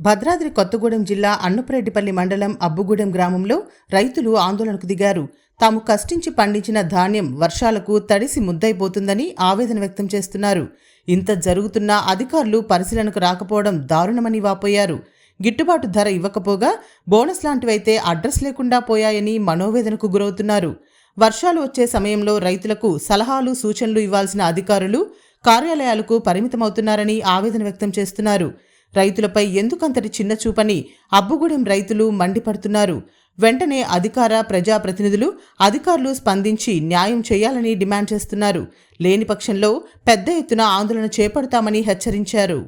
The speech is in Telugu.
భద్రాద్రి కొత్తగూడెం జిల్లా అన్నుపరెడ్డిపల్లి మండలం అబ్బుగూడెం గ్రామంలో రైతులు ఆందోళనకు దిగారు. తాము కష్టించి పండించిన ధాన్యం వర్షాలకు తడిసి ముద్దైపోతుందని ఆవేదన వ్యక్తం చేస్తున్నారు. ఇంత జరుగుతున్నా అధికారులు పరిశీలనకు రాకపోవడం దారుణమని వాపోయారు. గిట్టుబాటు ధర ఇవ్వకపోగా బోనస్ లాంటివైతే అడ్రస్ లేకుండా పోయాయని మనోవేదనకు గురవుతున్నారు. వర్షాలు వచ్చే సమయంలో రైతులకు సలహాలు సూచనలు ఇవ్వాల్సిన అధికారులు కార్యాలయాలకు పరిమితమవుతున్నారని ఆవేదన వ్యక్తం చేస్తున్నారు. రైతులపై ఎందుకంతటి చిన్న చూపని అబ్బుగూడెం రైతులు మండిపడుతున్నారు. వెంటనే అధికార ప్రజాప్రతినిధులు అధికారులు స్పందించి న్యాయం చేయాలని డిమాండ్ చేస్తున్నారు. లేని పక్షంలో పెద్ద ఎత్తున ఆందోళన చేపడతామని హెచ్చరించారు.